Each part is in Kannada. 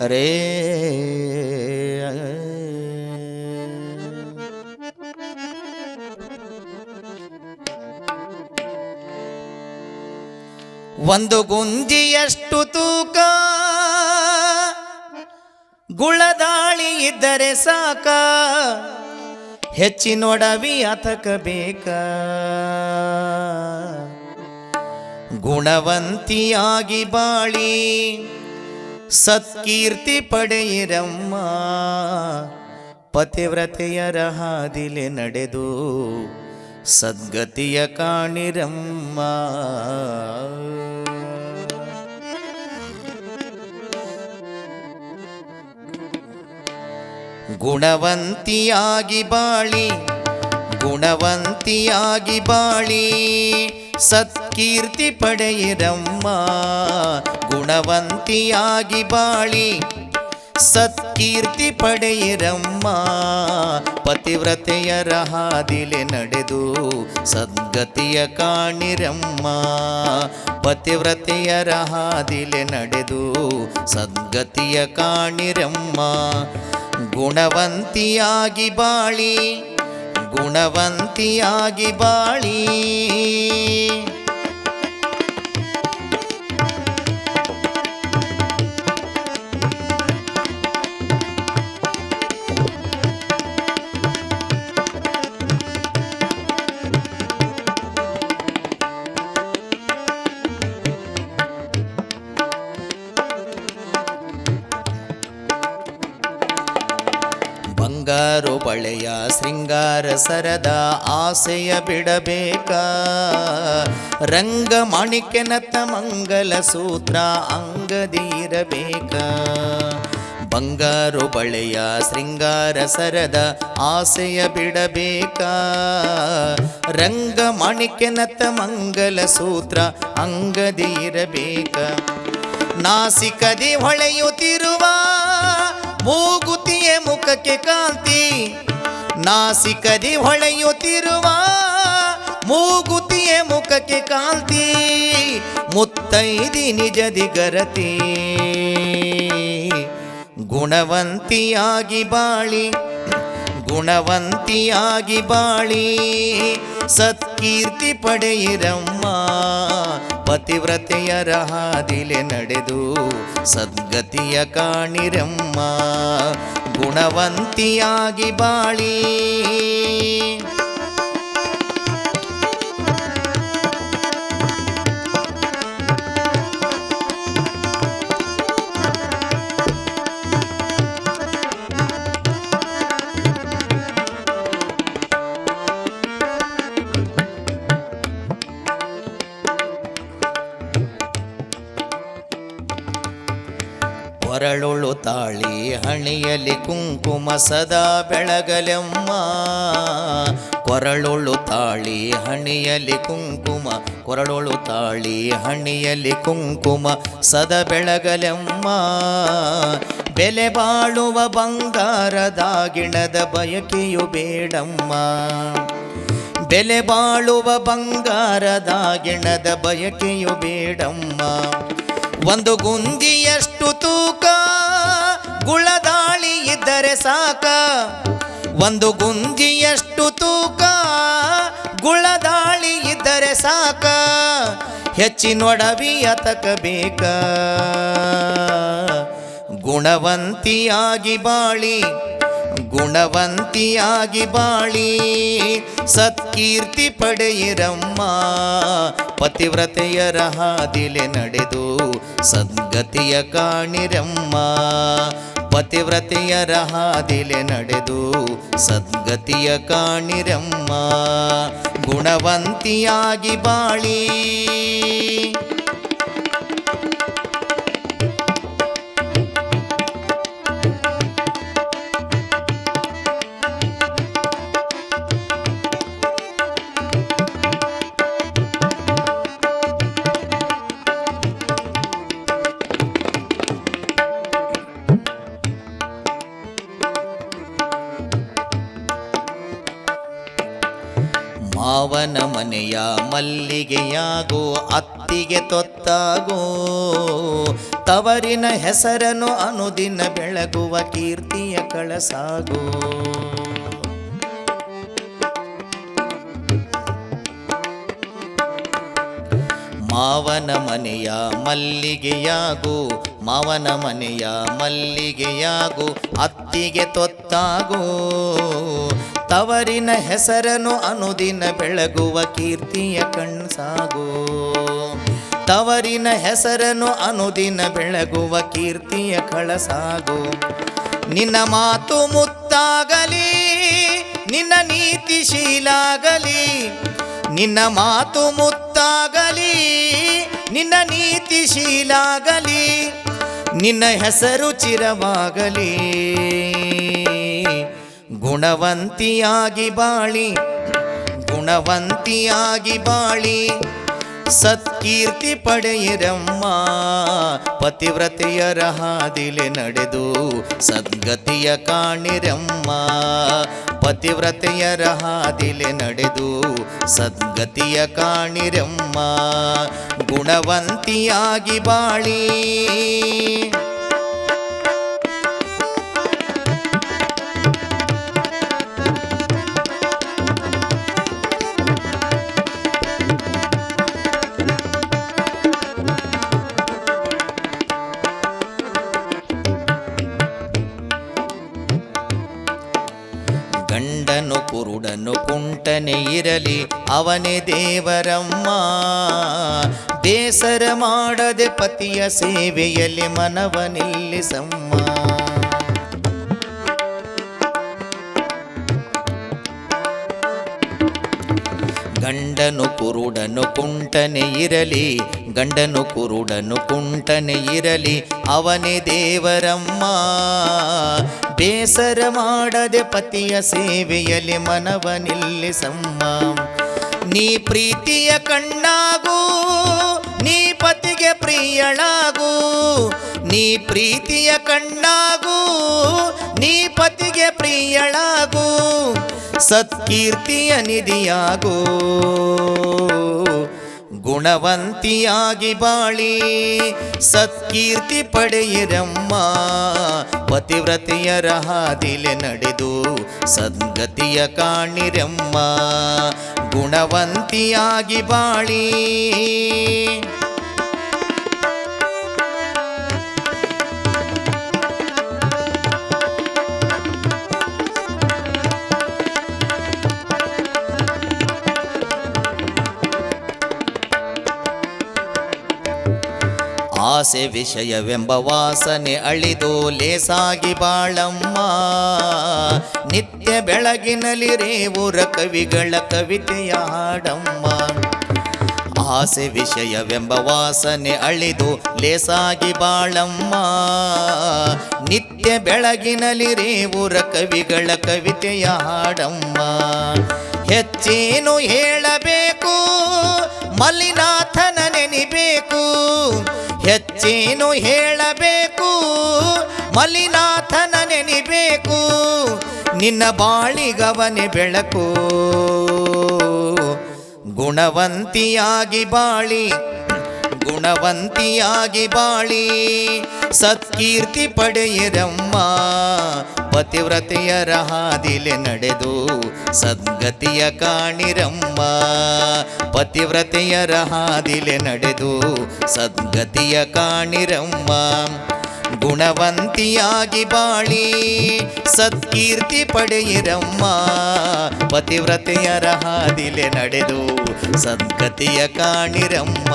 ರೇ. ಒಂದು ಗುಂಜಿಯಷ್ಟು ತೂಕ ಗುಳದಾಳಿ ಇದ್ದರೆ ಸಾಕ ಹೆಚ್ಚಿನೊಡವಿ ಅಥಕ ಬೇಕ ಗುಣವಂತಿಯಾಗಿ ಬಾಳಿ ಸತ್ಕೀರ್ತಿ ಪಡೆಯಿರಮ್ಮ. ಪತಿವ್ರತೆಯರ ಹಾದಿಲೆ ನಡೆದು ಸದ್ಗತಿಯ ಕಾಣಿರಮ್ಮ. ಗುಣವಂತಿಯಾಗಿ ಬಾಳಿ ಗುಣವಂತಿಯಾಗಿ ಬಾಳಿ. ಸತ್ಕೀರ್ತಿ ಪಡೆಯಿರಮ್ಮ. ಗುಣವಂತಿಯಾಗಿ ಬಾಳಿ ಸತ್ಕೀರ್ತಿ ಪಡೆಯಿರಮ್ಮ. ಪತಿವ್ರತೆಯರ ಹಾದಿಲೆ ನಡೆದು ಸದ್ಗತಿಯ ಕಾಣಿರಮ್ಮ. ಪತಿವ್ರತೆಯರ ಹಾದಿಲೆ ನಡೆದು ಸದ್ಗತಿಯ ಕಾಣಿರಮ್ಮ. ಗುಣವಂತಿಯಾಗಿ ಬಾಳಿ ಗುಣವಂತಿಯಾಗಿ ಬಾಳಿ. ಬಂಗಾರು ಬಳೆಯ ಶೃಂಗಾರ ಸರದ ಆಸೆಯ ಬಿಡಬೇಕ? ರಂಗ ಮಾಣಿಕ್ಯನತ್ತ ಮಂಗಲ ಸೂತ್ರ ಅಂಗದಿರಬೇಕ? ಬಂಗಾರು ಬಳೆಯ ಶೃಂಗಾರ ಸರದ ಆಸೆಯ ಬಿಡಬೇಕ? ರಂಗ ಮಾಣಿಕ್ಯನತ್ತ ಮಂಗಲ ಸೂತ್ರ ಅಂಗದಿರಬೇಕ? ನಾಸಿಕದಿ ಹೊಳೆಯುತ್ತಿರುವ ಮೂಗುತಿಯ ಮುಖಕ್ಕೆ ಕಾಂತಿ. ನಾಸಿಕದಿ ಹೊಳೆಯುತ್ತಿರುವ ಮೂಗುತಿಯ ಮುಖಕ್ಕೆ ಕಾಂತಿ. ಮುತ್ತೈದಿ ನಿಜದಿ ಗರತಿ. ಗುಣವಂತಿಯಾಗಿ ಬಾಳಿ ಗುಣವಂತಿಯಾಗಿ ಬಾಳಿ. ಸತ್ಕೀರ್ತಿ ಪಡೆಯಿರಮ್ಮ ಪತಿವ್ರತೆಯರ ಹಾದಿಲೆ ನಡೆದು ಸದ್ಗತಿಯ ಕಾಣಿರಮ್ಮ. ಗುಣವಂತಿಯಾಗಿ ಬಾಳಿ ಹಣಿಯಲಿ ಕುಂಕುಮ ಸದಾ ಬೆಳಗಲೆಮ್ಮ. ಕೊರಳೊಳು ತಾಳಿ ಹಣಿಯಲಿ ಕುಂಕುಮ, ಕೊರಳೊಳು ತಾಳಿ ಹಣಿಯಲಿ ಕುಂಕುಮ ಸದ ಬೆಳಗಲೆಮ್ಮ. ಬೆಲೆ ಬಾಳುವ ಬಂಗಾರದಾಗಿಣದ ಬಯಕೆಯು ಬೇಡಮ್ಮ. ಬೆಲೆ ಬಾಳುವ ಬಂಗಾರದಾಗಿಣದ ಬಯಕೆಯು ಬೇಡಮ್ಮ. ಒಂದು ಗುಂದಿಯಷ್ಟು ಗುಳದಾಳಿ ಇದ್ದರೆ ಸಾಕ. ಒಂದು ಗುಂಜಿಯಷ್ಟು ತೂಕ ಗುಳದಾಳಿ ಇದ್ದರೆ ಸಾಕ. ಹೆಚ್ಚಿನೊಡವಿ ಅತಕ ಬೇಕ ಗುಣವಂತಿಯಾಗಿ ಬಾಳಿ ಗುಣವಂತಿಯಾಗಿ ಬಾಳಿ. ಸತ್ಕೀರ್ತಿ ಪಡೆಯಿರಮ್ಮ ಪತಿವ್ರತೆಯರ ಹಾದಿಲೆ ನಡೆದು ಸದ್ಗತಿಯ ಕಾಣಿರಮ್ಮ. ಪತಿವ್ರತೆಯರ ಹಾದಿಲೆ ನಡೆದು ಸದ್ಗತಿಯ ಕಾಣಿರಮ್ಮ ಗುಣವಂತಿಯಾಗಿ ಬಾಳಿ. ಮಾವನ ಮನೆಯ ಮಲ್ಲಿಗೆಯಾಗೋ, ಅತ್ತಿಗೆ ತೊತ್ತಾಗೋ. ತವರಿನ ಹೆಸರನ್ನು ಅನುದಿನ ಬೆಳಗುವ ಕೀರ್ತಿಯ ಕಳಸಾಗೋ. ಮಾವನ ಮನೆಯ ಮಲ್ಲಿಗೆಯಾಗು, ಮಾವನ ಮನೆಯ ಮಲ್ಲಿಗೆಯಾಗು, ಅತ್ತಿಗೆ ತೊತ್ತಾಗು. ತವರಿನ ಹೆಸರನು ಅನುದಿನ ಬೆಳಗುವ ಕೀರ್ತಿಯ ಕಣ್ಸಾಗು ತವರಿನ ಹೆಸರನು ಅನುದಿನ ಬೆಳಗುವ ಕೀರ್ತಿಯ ಕಳಸಾಗು ನಿನ್ನ ಮಾತು ಮುತ್ತಾಗಲಿ, ನಿನ್ನ ನೀತಿ ಶೀಲಾಗಲಿ, ನಿನ್ನ ಮಾತು ಮುತ್ತಾಗಲಿ, ನಿನ್ನ ನೀತಿಶೀಲಾಗಲಿ ನಿನ್ನ ಹೆಸರು ಚಿರವಾಗಲಿ. ಗುಣವಂತಿಯಾಗಿ ಬಾಳಿ ಗುಣವಂತಿಯಾಗಿ ಬಾಳಿ, ಸತ್ಕೀರ್ತಿ ಪಡೆಯಿರಮ್ಮ ಪತಿವ್ರತೆಯರ ಹಾದಿಲೆ ನಡೆದು ಸದ್ಗತಿಯ ಕಾಣಿರಮ್ಮ ಪತಿವ್ರತೆಯರ ಹಾದಿಲೆ ನಡೆದು ಸದ್ಗತಿಯ ಕಾಣಿರಮ್ಮ, ಗುಣವಂತಿಯಾಗಿ ಬಾಳಿ. ಕುರುಡನು ಕುಂಟನೆ ಇರಲಿ ಅವನೇ ದೇವರಮ್ಮ. ಬೇಸರ ಮಾಡದೆ ಪತಿಯ ಸೇವೆಯಲ್ಲಿ ಮನವ ನಿಲ್ಲಿಸಮ್ಮ. ಗಂಡನು ಕುರುಡನು ಕುಂಟನೆ ಇರಲಿ, ಗಂಡನು ಕುರುಡನು ಕುಂಟನೆ ಇರಲಿ, ಅವನೇ ದೇವರಮ್ಮ. ಬೇಸರ ಮಾಡದೆ ಪತಿಯ ಸೇವೆಯಲ್ಲಿ ಮನವ ನಿಲ್ಲಿಸಮ್ಮ. ನೀ ಪ್ರೀತಿಯ ಕಣ್ಣಾಗೂ, ನೀ ಪತಿಗೆ ಪ್ರಿಯಳಾಗೂ. ನೀ ಪ್ರೀತಿಯ ಕಣ್ಣಾಗೂ, ನೀ ಪತಿಗೆ ಪ್ರಿಯಳಾಗು, ಸತ್ಕೀರ್ತಿಯ ನಿಧಿಯಾಗು. ಗುಣವಂತಿಯಾಗಿ ಬಾಳಿ, ಸತ್ಕೀರ್ತಿ ಪಡೆಯಿರಮ್ಮ. ಪತಿವ್ರತೆಯರ ಹಾದಿಲೆ ನಡೆದು ಸದ್ಗತಿಯ ಕಾಣಿರಮ್ಮ. ಗುಣವಂತಿಯಾಗಿ ಬಾಳಿ. ಆಸೆ ವಿಷಯವೆಂಬ ವಾಸನೆ ಅಳಿದು ಲೇಸಾಗಿ ಬಾಳಮ್ಮ. ನಿತ್ಯ ಬೆಳಗಿನಲ್ಲಿ ರೇವುರ ಕವಿಗಳ ಕವಿತೆಯ ಹಾಡಮ್ಮ. ಆಸೆ ವಿಷಯವೆಂಬ ವಾಸನೆ ಅಳಿದು ಲೇಸಾಗಿ ಬಾಳಮ್ಮ. ನಿತ್ಯ ಬೆಳಗಿನಲ್ಲಿ ರೇವುರ ಕವಿಗಳ ಕವಿತೆಯ ಹಾಡಮ್ಮ. ಹೆಚ್ಚೇನು ಹೇಳಬೇಕು, ಮಲ್ಲಿನಾಥನ ನೆನಿಬೇಕು. ಹೆಚ್ಚೇನು ಹೇಳಬೇಕು ಮಲಿನಾಥನ ನೆನಿಬೇಕು ನಿನ್ನ ಬಾಳಿಗವನೆ ಬೆಳಕು. ಗುಣವಂತಿಯಾಗಿ ಬಾಳಿ ಗುಣವಂತಿಯಾಗಿ ಬಾಳಿ. ಸತ್ಕೀರ್ತಿ ಪಡೆಯಿರಮ್ಮ ಪತಿವ್ರತೆಯರ ಹಾದಿಲೆ ನಡೆದು ಸದ್ಗತಿಯ ಕಾಣಿರಮ್ಮ. ಪತಿವ್ರತೆಯರ ರಹಾದಿಲೆ ನಡೆದು ಸದ್ಗತಿಯ ಕಾಣಿರಮ್ಮ. ಗುಣವಂತಿಯಾಗಿ ಬಾಳಿ. ಸತ್ಕೀರ್ತಿ ಪಡೆಯಿರಮ್ಮ. ಪತಿವ್ರತೆಯರ ಹಾದಿಲೆ ನಡೆದು ಸದ್ಗತಿಯ ಕಾಣಿರಮ್ಮ.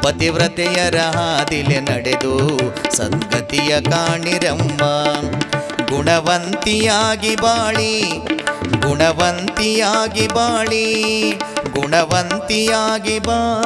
ಪತಿವ್ರತೆಯರ ಹಾದಿಲೆ ನಡೆದು ಸದ್ಗತಿಯ ಕಾಣಿರಮ್ಮ. ಗುಣವಂತಿಯಾಗಿ ಬಾಳಿ. ಗುಣವಂತಿಯಾಗಿ ಬಾಳಿ. ಗುಣವಂತಿಯಾಗಿ ಬಾ.